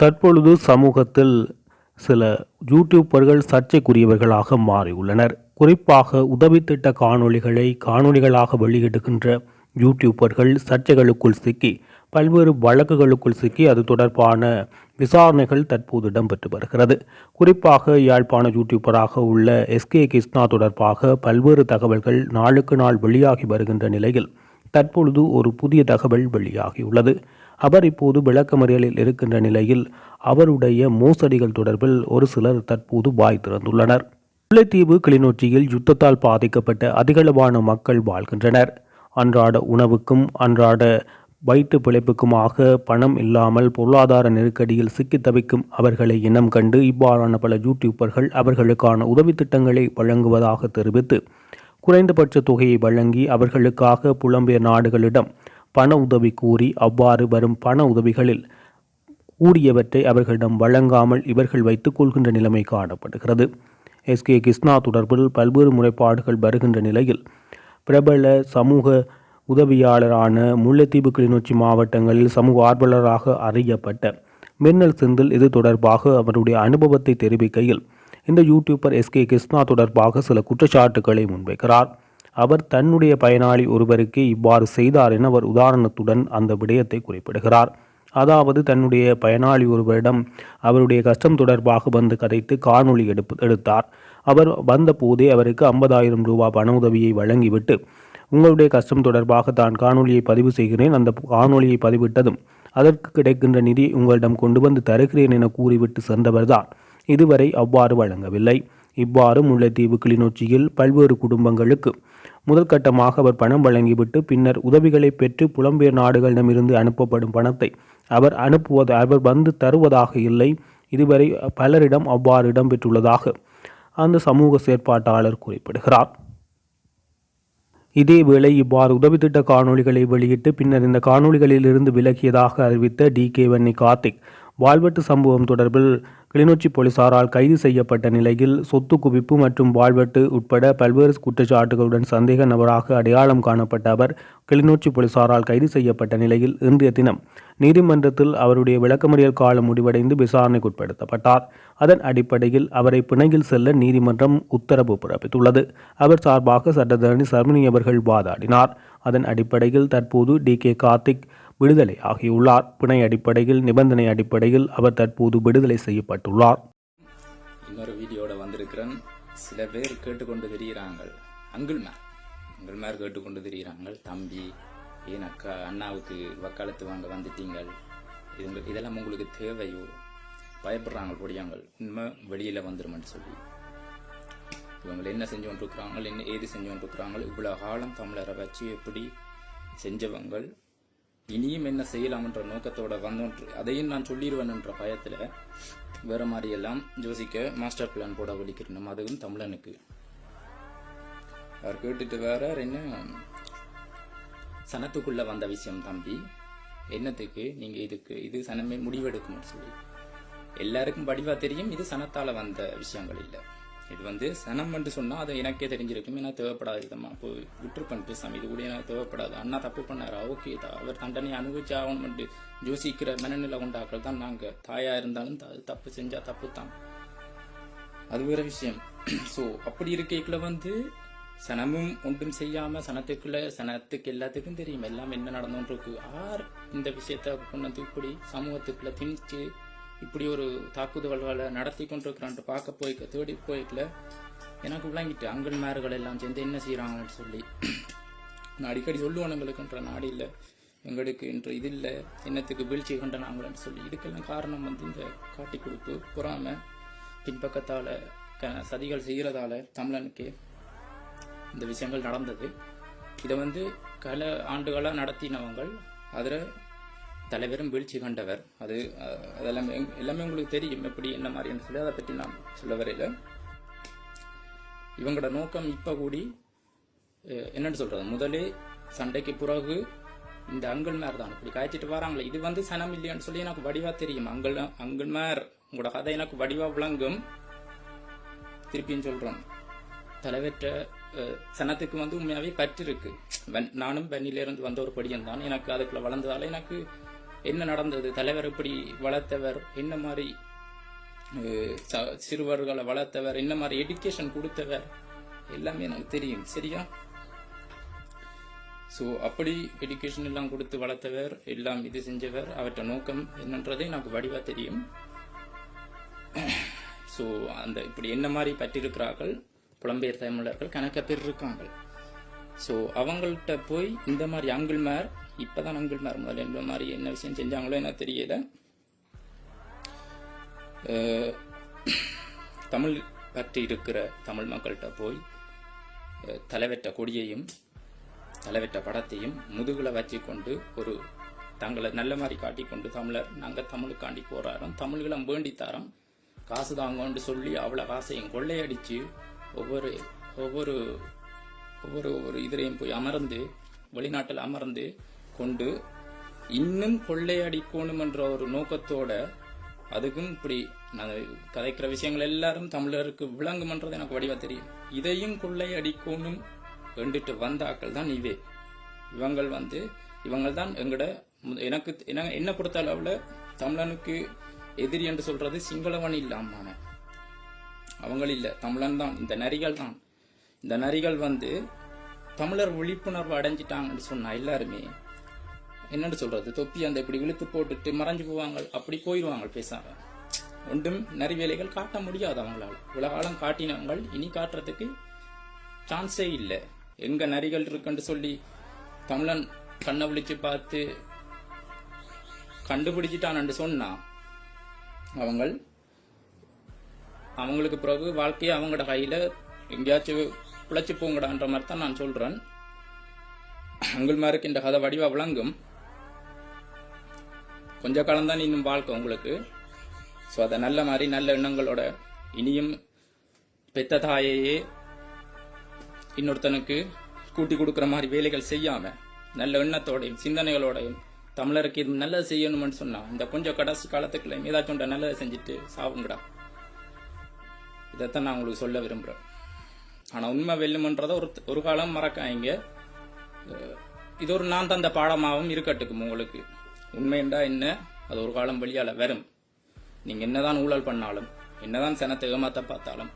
தற்பொழுது சமூகத்தில் சில யூடியூபர்கள் சர்ச்சைக்குரியவர்களாக மாறியுள்ளனர். குறிப்பாக உதவித்திட்ட காணொளிகளை காணொளிகளாக வெளியிடுகின்ற யூடியூபர்கள் சர்ச்சைகளுக்குள் சிக்கி பல்வேறு வழக்குகளுக்குள் சிக்கி அது தொடர்பான விசாரணைகள் தற்போது இடம்பெற்று வருகிறது. குறிப்பாக யாழ்ப்பாண யூடியூப்பராக உள்ள எஸ்கே கிருஷ்ணா தொடர்பாக பல்வேறு தகவல்கள் நாளுக்கு நாள் வெளியாகி வருகின்ற நிலையில் தற்பொழுது ஒரு புதிய தகவல் வெளியாகியுள்ளது. அவர் இப்போது விளக்கமறியலில் இருக்கின்ற நிலையில் அவருடைய மோசடிகள் தொடர்பில் ஒரு சிலர் தற்போது வாய் திறந்துள்ளனர். முல்லைத்தீவு கிளிநொச்சியில் யுத்தத்தால் பாதிக்கப்பட்ட அதிகளவான மக்கள் வாழ்கின்றனர். அன்றாட உணவுக்கும் அன்றாட வயிற்று பிழைப்புக்குமாக பணம் இல்லாமல் பொருளாதார நெருக்கடியில் சிக்கித் தவிக்கும் அவர்களை இனம் கண்டு இவ்வாறான பல யூடியூபர்கள் அவர்களுக்கான உதவி திட்டங்களை வழங்குவதாக தெரிவித்து குறைந்தபட்ச தொகையை வழங்கி அவர்களுக்காக புலம்பெயர் நாடுகளிடம் பண உதவி கூறி அவ்வாறு வரும் பண உதவிகளில் கூடியவற்றை அவர்களிடம் வழங்காமல் இவர்கள் வைத்துக் கொள்கின்ற நிலைமை காணப்படுகிறது. எஸ். கே. கிருஷ்ணா தொடர்பில் பல்வேறு முறைப்பாடுகள் வருகின்ற நிலையில் பிரபல சமூக உதவியாளரான முல்லைத்தீவு கிளிநொச்சி மாவட்டங்களில் சமூக ஆர்வலராக அறியப்பட்ட மின்னல் செந்தில் இது தொடர்பாக அவருடைய அனுபவத்தை தெரிவிக்கையில் இந்த யூடியூபர் எஸ்கே கிருஷ்ணா தொடர்பாக சில குற்றச்சாட்டுக்களை முன்வைக்கிறார். அவர் தன்னுடைய பயனாளி ஒருவருக்கு இவ்வாறு செய்தார் என அவர் உதாரணத்துடன் அந்த விடயத்தை குறிப்பிடுகிறார். அதாவது தன்னுடைய பயனாளி ஒருவரிடம் அவருடைய கஷ்டம் தொடர்பாக வந்து கதைத்து காணொளி எடுப்பு எடுத்தார். அவர் வந்தபோதே அவருக்கு ஐம்பதாயிரம் ரூபாய் பண உதவியை வழங்கிவிட்டு உங்களுடைய கஷ்டம் தொடர்பாக தான் காணொலியை பதிவு செய்கிறேன். அந்த காணொலியை பதிவிட்டதும் அதற்கு கிடைக்கின்ற நிதி உங்களிடம் கொண்டு வந்து தருகிறேன் என கூறிவிட்டு சென்றவர்தான். இதுவரை அவ்வாறு வழங்கவில்லை. இவ்வாறு முல்லைத்தீவு கிளிநொச்சியில் பல்வேறு குடும்பங்களுக்கு முதல் கட்டமாக அவர் பணம் வழங்கிவிட்டு பின்னர் உதவிகளை பெற்று புலம்பெயர் நாடுகளிடமிருந்து அனுப்பப்படும் பணத்தை அவர் அனுப்புவது அவர் வந்து தருவதாக இல்லை. இதுவரை பலரிடம் அவ்வாறு இடம்பெற்றுள்ளதாக அந்த சமூக செயற்பாட்டாளர் குறிப்பிடுகிறார். இதேவேளை இவ்வாறு உதவி திட்ட காணொளிகளை வெளியிட்டு பின்னர் இந்த காணொலிகளிலிருந்து விலகியதாக அறிவித்த டி கே வன்னி கார்த்திக் வாழ்வெட்டு சம்பவம் தொடர்பில் கிளிநொச்சி போலீசாரால் கைது செய்யப்பட்ட நிலையில் சொத்து குவிப்பு மற்றும் வாழ்வெட்டு உட்பட பல்வேறு குற்றச்சாட்டுகளுடன் சந்தேக நபராக அடையாளம் காணப்பட்ட அவர் கிளிநொச்சி போலீசாரால் கைது செய்யப்பட்ட நிலையில் இன்றைய தினம் நீதிமன்றத்தில் அவருடைய விளக்கமறியல் காலம் முடிவடைந்து விசாரணைக்குட்படுத்தப்பட்டார். அதன் அடிப்படையில் அவரை பிணையில் செல்ல நீதிமன்றம் உத்தரவு பிறப்பித்துள்ளது. அவர் சார்பாக சட்டத்தரணி சர்மினி அவர்கள் வாதாடினார். அதன் அடிப்படையில் தற்போது டி கே கார்த்திக் விடுதலை ஆகியுள்ளார். பிணை அடிப்படையில் நிபந்தனை அடிப்படையில் அவர் தற்போது விடுதலை செய்யப்பட்டுள்ளார். இன்னொரு வீடியோட வந்திருக்கிறேன். சில பேர் கேட்டுக்கொண்டு திரியிறாங்க அங்குள்மார். அங்குள்மார் கேட்டுக்கொண்டு தெரிகிறாங்க தம்பி ஏன் அக்கா அண்ணாவுக்கு வக்காலத்து வாங்க வந்துட்டீங்கள்? இது இதெல்லாம் உங்களுக்கு தேவையோ? பயப்படுறாங்க பொடியாங்கள். உண்மை வெளியில் வந்துருமென்னு சொல்லி. இவங்க என்ன செஞ்சு கொண்டிருக்கிறாங்க என்ன ஏது செஞ்சு கொண்டிருக்கிறாங்க இவ்வளோ காலம் தமிழரை வச்சு எப்படி செஞ்சவங்கள்? இனியும் என்ன செய்யலாம்ன்ற நோக்கத்தோட வந்தோன்று அதையும் நான் சொல்லிடுவேன்ன்ற பயத்தில் வேற மாதிரி எல்லாம் யோசிக்க மாஸ்டர் பிளான் போட வலிக்கிறோம் அதுவும் தமிழனுக்கு. அவர் கேட்டுட்டு வேற என்ன? சனத்துக்குள்ள வந்த விஷயம் தம்பி. என்னத்துக்கு? நீங்க இதுக்கு இது சனமே முடிவெடுக்கணும்னு சொல்லி. எல்லாருக்கும் வடிவா தெரியும் இது சனத்தால வந்த விஷயங்கள் இல்லை. இது வந்து சனம் சொன்னால் சொன்னா அது எனக்கே தெரிஞ்சிருக்கும். ஏன்னா தேவைப்படாது. இதம்மா இப்போ விட்டுருப்பேன் பேசாம இது கூட எனக்கு தேவைப்படாது. அண்ணா தப்பு பண்ணாரா. ஓகே அவர் தண்டனை அனுபவிச்சு ஆகணும் யோசிக்கிற மனநிலை கொண்டாக்கள் தான் நாங்கள் தாயாக இருந்தாலும் தப்பு செஞ்சால் தப்பு தான் அது வேற விஷயம். ஸோ அப்படி இருக்கைக்குள்ள வந்து சனமும் ஒன்றும் செய்யாம சனத்துக்குள்ள சனத்துக்கு எல்லாத்துக்கும் தெரியும். எல்லாம் என்ன நடந்துட்டு இருக்கு ஆர் இந்த விஷயத்த கொண்டு இப்படி சமூகத்துக்குள்ள திணிச்சு இப்படி ஒரு தாக்குதல்களை நடத்தி கொண்டிருக்கிறான்ட்டு பார்க்க போய் தேடி போய்க்கல. எனக்கு விளங்கிட்டு அங்கன்மார்கள் எல்லாம் சேர்ந்து என்ன செய்கிறாங்கன்னு சொல்லி நான் அடிக்கடி சொல்லுவானுங்களுக்குன்ற நாடு இல்லை எங்களுக்கு இன்று இது இல்லை என்னத்துக்கு வீழ்ச்சி கண்டனாங்களன்னு சொல்லி. இதுக்கெல்லாம் காரணம் வந்து இந்த காட்டி கொடுப்பு பொறாமை. பின்பக்கத்தால் க- சதிகள் செய்கிறதால தமிழனுக்கு இந்த விஷயங்கள் நடந்தது. இதை வந்து கல ஆண்டுகளாக நடத்தினவங்கள் அதில் தலைவரும் வீழ்ச்சி கண்டவர். அது அதெல்லாம் எல்லாமே உங்களுக்கு தெரியும். எப்படி என்ன மாதிரின்னு சொல்லி அதை பற்றி நான் சொல்ல வரையில். இவங்களோட நோக்கம் இப்போ கூடி என்னன்னு சொல்கிறது முதலே சண்டைக்கு பிறகு இந்த அங்கல்மார் தான். இப்படி காய்ச்சிட்டு வராங்களே. இது வந்து சனம் இல்லையான்னு சொல்லி எனக்கு வடிவா தெரியும். அங்கல் அங்கல்மார் உங்களோட கதை எனக்கு வடிவா விளங்கும். திருப்பியும் சொல்கிறோம் தலைவற்ற சனத்துக்கு வந்து உண்மையாகவே பற்று இருக்கு நானும் பன்னிலிருந்து வந்த ஒரு படியம் தான். எனக்கு அதுக்குள்ள வளர்ந்ததால எனக்கு என்ன நடந்தது? தலைவர் எப்படி வளர்த்தவர் என்ன மாதிரி ச- சிறுவர்களை வளர்த்தவர் என்ன மாதிரி எடுக்கேஷன் கொடுத்தவர்? எல்லாமே எனக்கு தெரியும் சரியா? ஸோ அப்படி எடுகேஷன் எல்லாம் கொடுத்து வளர்த்தவர் எல்லாம் இது செஞ்சவர் அவற்றை நோக்கம் என்னன்றதே எனக்கு வடிவாக தெரியும். ஸோ அந்த இப்படி என்ன மாதிரி பற்றிருக்கிறார்கள்? புலம்பெயர் தமிழர்கள் கணக்க பேர் இருக்காங்க. ஸோ அவங்கள்ட்ட போய் இந்த மாதிரி அங்கிள் மேர் இப்போதான் அங்கிள் மேர் முதல்ல என்ற மாதிரி என்ன விஷயம் செஞ்சாங்களோ எனக்கு தெரியல. தமிழ் பற்றி இருக்கிற தமிழ் மக்கள்கிட்ட போய் தலைவெட்ட கொடியையும் தலைவெட்ட படத்தையும் முதுகில் வச்சு கொண்டு ஒரு தங்களை நல்ல மாதிரி காட்டிக்கொண்டு தமிழர் நாங்கள் தமிழுக்காண்டி போராடுறோம். தமிழ்களம் வேண்டி தரோம். காசு தாங்கன்னு சொல்லி அவ்வளோ காசையும் கொள்ளையடித்து ஒவ்வொரு ஒவ்வொரு ஒவ்வொரு ஒரு இதரையும் போய் அமர்ந்து வெளிநாட்டில் அமர்ந்து கொண்டு இன்னும் கொள்ளையடிக்கணும் என்ற ஒரு நோக்கத்தோட அதுக்கும் இப்படி நான் கதைக்கிற விஷயங்கள் எல்லாரும் தமிழருக்கு விளங்குமன்றது எனக்கு வடிவா தெரியும். இதையும் கொள்ளையடிக்கணும் வந்த ஆக்கள் தான் இவே. இவங்கள் வந்து இவங்கள் தான் எங்கட மு- எனக்கு என்ன பொறுத்த அளவுல தமிழனுக்கு எதிரி என்று சொல்றது சிங்களவன் இல்லாமான அவங்கள் இல்ல தமிழன் தான் இந்த நரிகள் தான். இந்த நரிகள் வந்து தமிழர் விழிப்புணர்வு அடைஞ்சிட்டாங்கன்னு சொன்னா எல்லாருமே என்னன்னு சொல்றது? தொப்பி அந்த இப்படி இழுத்து போட்டுட்டு மறைஞ்சு போவாங்க அப்படி போயிடுவாங்க பேசாம. ஒன்றும் நரி வேலைகள் காட்ட முடியாது அவங்களால. உலகாலம் காட்டினவங்கள் இனி காட்டுறதுக்கு சான்ஸே இல்லை. எங்க நரிகள் இருக்குன்னு சொல்லி தமிழன் கண்ணை விழிச்சு பார்த்து கண்டுபிடிச்சிட்டான்னு சொன்னா அவங்கள் அவங்களுக்கு பிறகு வாழ்க்கையை அவங்களோட கையில எங்கேயாச்சும் பிழைச்சி போங்கடான்ற மாதிரி தான் நான் சொல்றேன். மாதிரி இந்த கதை வடிவா விளங்கும். கொஞ்ச காலம் தான் இன்னும் வாழ்க்கை உங்களுக்கு. ஸோ அதை நல்ல மாதிரி நல்ல எண்ணங்களோட இனியும் பெத்த தாயையே இன்னொருத்தனுக்கு கூட்டி கொடுக்குற மாதிரி வேலைகள் செய்யாம நல்ல எண்ணத்தோடையும் சிந்தனைகளோடையும் தமிழருக்கு இது நல்லது செய்யணும்னு சொன்னா இந்த கொஞ்சம் கடைசி காலத்துக்குள்ள ஏதாச்சும் நல்லதை செஞ்சுட்டு சாவுங்கடா. இதைத்தான் நான் உங்களுக்கு சொல்ல விரும்புகிறேன் ஆனா உண்மை வெல்லுமன்றதை ஒரு ஒரு காலம் மறக்காங்க இது ஒரு நான் தந்த பாடமாகவும் இருக்கட்டுக்கும் உங்களுக்கு. உண்மைண்டா என்ன? அது ஒரு காலம் வெளியால வரும். நீங்க என்னதான் ஊழல் பண்ணாலும் என்னதான் சனத்தை ஏமாத்த பார்த்தாலும்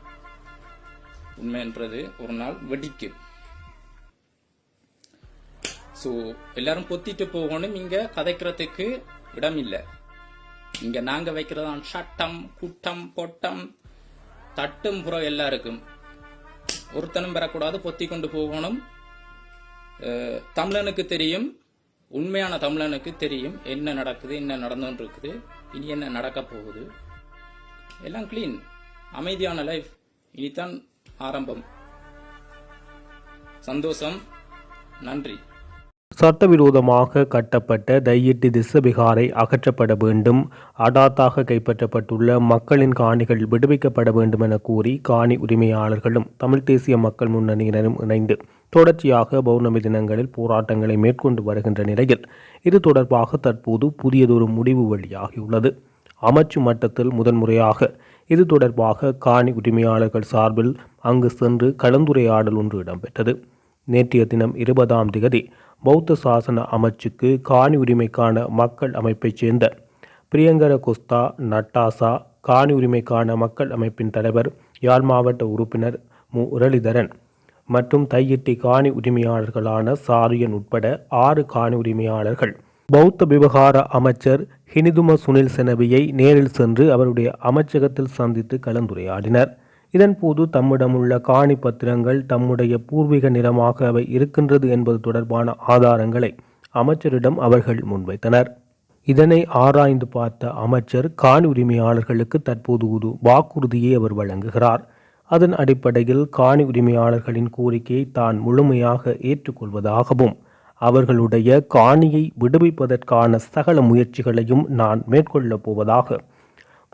உண்மைன்றது ஒரு நாள் வெடிக்கும் ஸோ எல்லாரும் பொத்திட்டு போகணும். இங்கே கதைக்கிறதுக்கு இடம் இல்லை இங்கே நாங்க வைக்கிறதான் சட்டம் குட்டம் பொட்டம் தட்டும் புறம் எல்லாருக்கும். ஒருத்தனும் பெறக்கூடாது பொத்தி கொண்டு போகணும். தமிழனுக்கு தெரியும் உண்மையான தமிழனுக்கு தெரியும் என்ன நடக்குது என்ன நடந்துன்னு இருக்குது இனி என்ன நடக்க போகுது. எல்லாம் க்ளீன் அமைதியான லைஃப் இனிதான் ஆரம்பம். சந்தோஷம் நன்றி. சட்டவிரோதமாக கட்டப்பட்ட தையிட்டி திசபிகாரை அகற்றப்பட வேண்டும். அடாத்தாக கைப்பற்றப்பட்டுள்ள மக்களின் காணிகள் விடுவிக்கப்பட வேண்டும் என கூறி காணி உரிமையாளர்களும் தமிழ் தேசிய மக்கள் முன்னணியினரும் இணைந்து தொடர்ச்சியாக பௌர்ணமி தினங்களில் போராட்டங்களை மேற்கொண்டு வருகின்ற நிலையில் இது தொடர்பாக தற்போது புதியதொரு முடிவு வெளியாகியுள்ளது. அமைச்சு மட்டத்தில் முதன்முறையாக இது தொடர்பாக காணி உரிமையாளர்கள் சார்பில் அங்கு சென்று கலந்துரையாடல் ஒன்று இடம்பெற்றது. நேற்றைய தினம் இருபதாம் திகதி பௌத்த சாசன அமைச்சுக்கு காணி உரிமைக்கான மக்கள் அமைப்பைச் சேர்ந்த பிரியங்கர குஸ்தா நட்டாசா காணி உரிமைக்கான மக்கள் அமைப்பின் தலைவர் யாழ் மாவட்ட உறுப்பினர் மு. முரளிதரன் மற்றும் தையிட்டி காணி உரிமையாளர்களான சாரியன் உட்பட ஆறு காணி உரிமையாளர்கள். பௌத்த விவகார அமைச்சர் ஹினிதும சுனில் செனவியை நேரில் சென்று அவருடைய அமைச்சகத்தில் சந்தித்து கலந்துரையாடினர். இதன் போது தம்மிடமுள்ள காணி பத்திரங்கள் தம்முடைய பூர்வீக நிலமாக அவை இருக்கின்றது என்பது தொடர்பான ஆதாரங்களை அமைச்சரிடம் அவர்கள் முன்வைத்தனர். இதனை ஆராய்ந்து பார்த்த அமைச்சர் காணி உரிமையாளர்களுக்கு தற்போது ஒரு வாக்குறுதியை அவர் வழங்குகிறார். அதன் அடிப்படையில் காணி உரிமையாளர்களின் கோரிக்கையை தான் முழுமையாக ஏற்றுக்கொள்வதாகவும் அவர்களுடைய காணியை விடுவிப்பதற்கான சகல முயற்சிகளையும் நான் மேற்கொள்ளப் போவதாக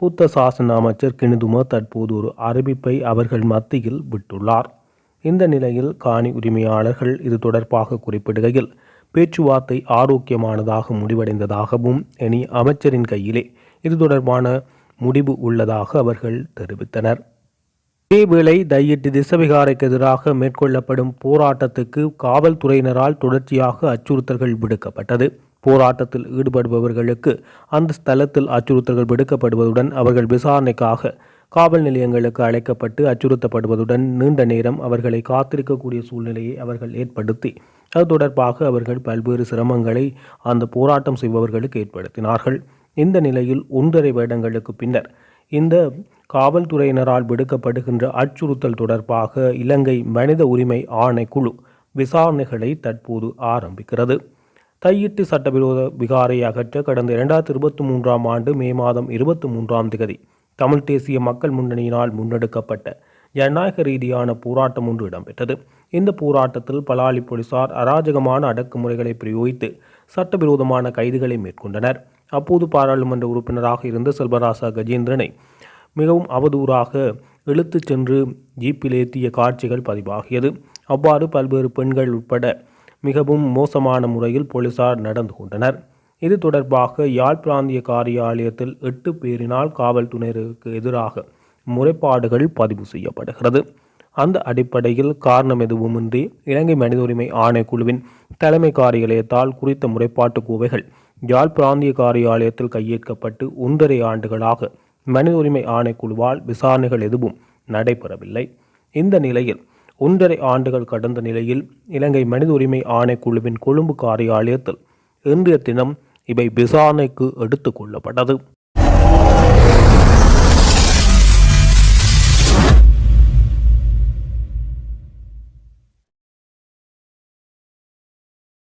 புத்த சாசன அமைச்சர் கிணிதும தற்போது ஒரு அறிவிப்பை அவர்கள் மத்தியில் விட்டுள்ளார். இந்த நிலையில் காணி உரிமையாளர்கள் இது தொடர்பாக குறிப்பிடுகையில் பேச்சுவார்த்தை ஆரோக்கியமானதாக முடிவடைந்ததாகவும் இனி அமைச்சரின் கையிலே இது தொடர்பான முடிவு உள்ளதாக அவர்கள் தெரிவித்தனர். இதேவேளை தையிட்டு திசவிகாரைக்கு எதிராக மேற்கொள்ளப்படும் போராட்டத்துக்கு காவல்துறையினரால் தொடர்ச்சியாக அச்சுறுத்தல்கள் விடுக்கப்பட்டது. போராட்டத்தில் ஈடுபடுபவர்களுக்கு அந்த ஸ்தலத்தில் அச்சுறுத்தல்கள் விடுக்கப்படுவதுடன் அவர்கள் விசாரணைக்காக காவல் நிலையங்களுக்கு அழைக்கப்பட்டு அச்சுறுத்தப்படுவதுடன் நீண்ட நேரம் அவர்களை காத்திருக்கக்கூடிய சூழ்நிலையை அவர்கள் ஏற்படுத்தி அது தொடர்பாக அவர்கள் பல்வேறு சிரமங்களை அந்த போராட்டம் செய்பவர்களுக்கு ஏற்படுத்தினார்கள். இந்த நிலையில் ஒன்றரை வருடங்களுக்கு பின்னர் இந்த காவல்துறையினரால் விடுக்கப்படுகின்ற அச்சுறுத்தல் தொடர்பாக இலங்கை மனித உரிமை ஆணைக்குழு விசாரணைகளை தற்போது ஆரம்பிக்கிறது. தையிட்டு சட்டவிரோத விகாரை அகற்ற கடந்த இரண்டாயிரத்தி இருபத்தி மூன்றாம் ஆண்டு மே மாதம் இருபத்தி மூன்றாம் திகதி தமிழ் தேசிய மக்கள் முன்னணியினால் முன்னெடுக்கப்பட்ட ஜனநாயக ரீதியான போராட்டம் ஒன்று இடம்பெற்றது. இந்த போராட்டத்தில் பலாலி போலீசார் அராஜகமான அடக்குமுறைகளை பிரயோகித்து சட்டவிரோதமான கைதுகளை மேற்கொண்டனர். அப்போது பாராளுமன்ற உறுப்பினராக இருந்த செல்வராசா கஜேந்திரனை மிகவும் அவதூறாக இழுத்துச் சென்று ஜீப்பில் ஏற்றிய காட்சிகள் பதிவாகியது. அவ்வாறு பல்வேறு பெண்கள் உட்பட மிகவும் மோசமான முறையில் போலீசார் நடந்து கொண்டனர். இது தொடர்பாக யாழ் பிராந்திய காரியாலயத்தில் எட்டு பேரினால் காவல்துறையினருக்கு எதிராக முறைப்பாடுகள் பதிவு செய்யப்படுகிறது. அந்த அடிப்படையில் காரணம் எதுவுமின்றி இலங்கை மனித உரிமை ஆணைக்குழுவின் தலைமை காரியாலயத்தால் குறித்த முறைப்பாட்டு கோவைகள் யாழ் பிராந்திய காரியாலயத்தில் கையேற்கப்பட்டு ஒன்றரை ஆண்டுகளாக மனித உரிமை ஆணைக்குழுவால் விசாரணைகள் எதுவும் நடைபெறவில்லை. இந்த நிலையில் ஒன்றரை ஆண்டுகள் கடந்த நிலையில் இலங்கை மனித உரிமை ஆணைக்குழுவின் கொழும்பு காரியாலயத்தில் இன்றைய தினம் இவை விசாரணைக்கு எடுத்துக் கொள்ளப்பட்டது.